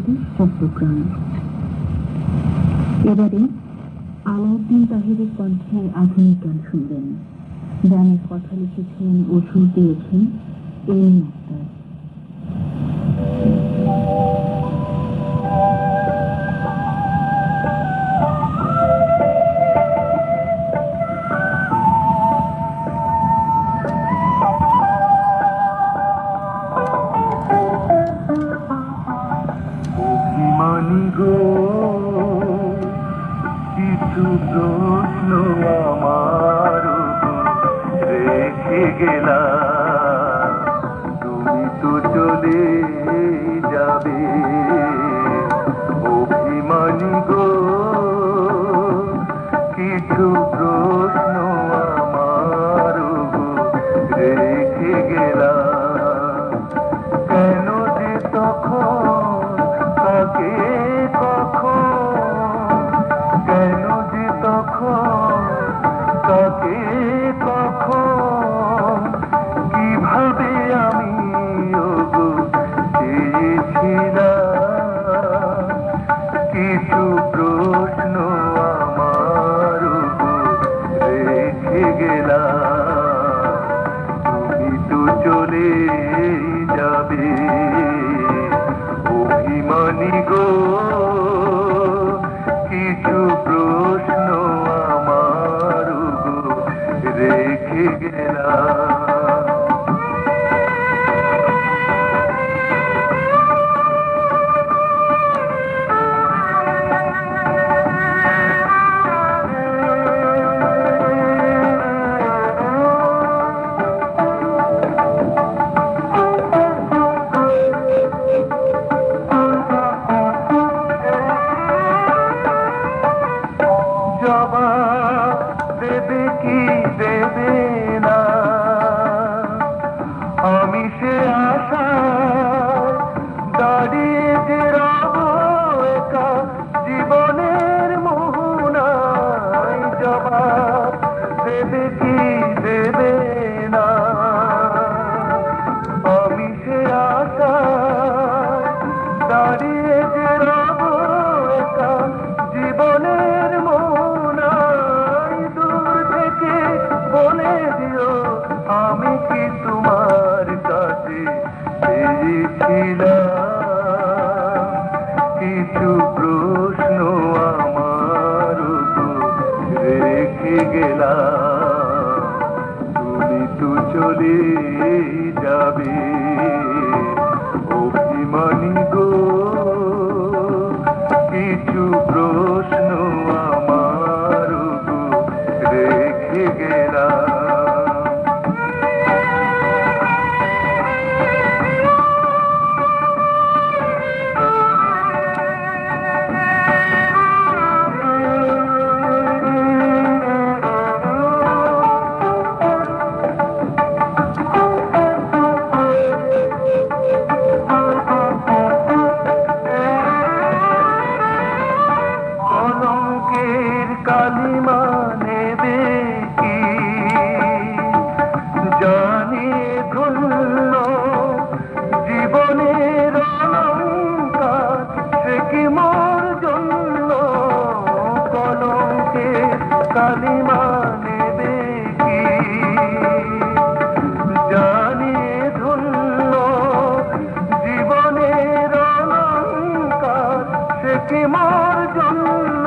বাংলাদেশ চট্টগ্রাম। এবারে আলাউদ্দিন তাহিরের কণ্ঠে আধুনিক গান শুনবেন। গানের কথা লিখেছেন ও শুনতে দিয়েছেন এই আক্তার জুটলো আমার রেখে গেলা তুমি তো চলে চলে যাবে। কালিমা নেবে কি জানি মানে ধন্য জীবনের অলঙ্কার সে কি জন্য?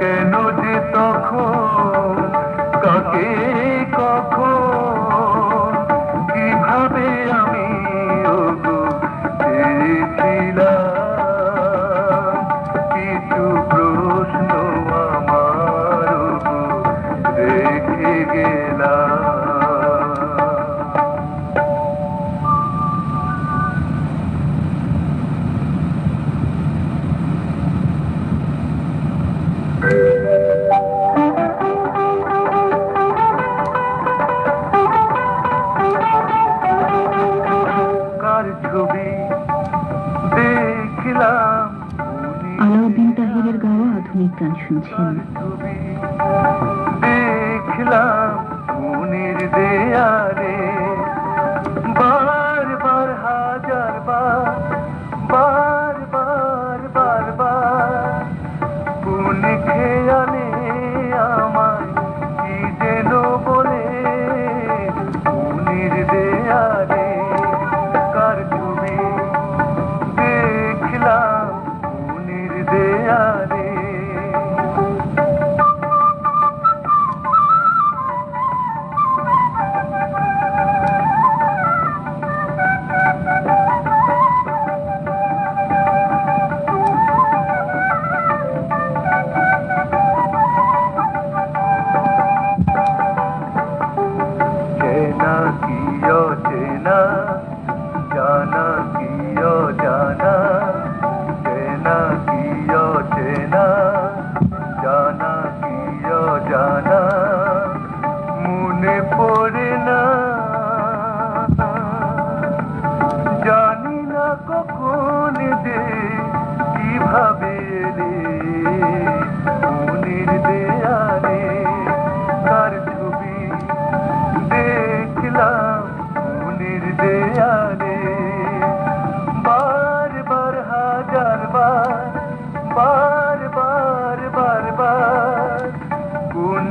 কেন যে তখন কাকে 感情欠。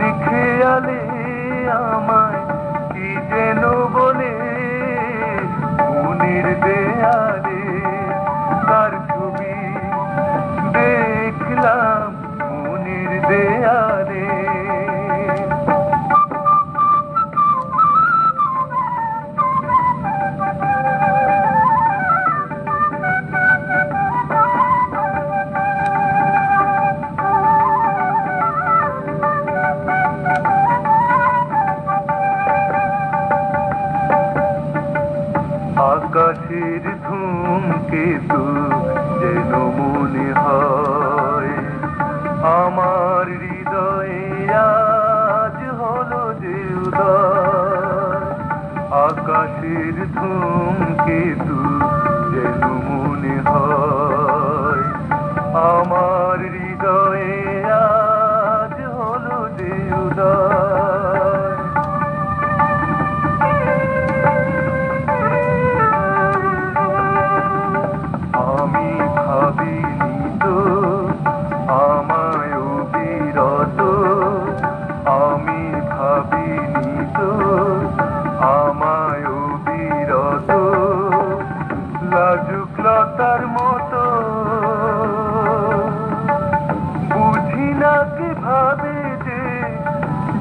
लिखे আকাশের ধূমকেতু যেন মনে হয় আমার হৃদয়ে আজ হলো যে উদয়। আকাশের ধূমকেতু আবিহিত আমায় বিরত, আমি ভাবিনিত, আমায় বিরত, লাজুকলতার মতো। বুঝি না কীভাবে যে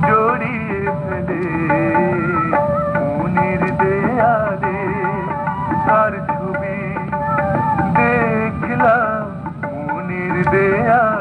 জড়িয়ে ফেলে, মনির দেয়ালে তার दिया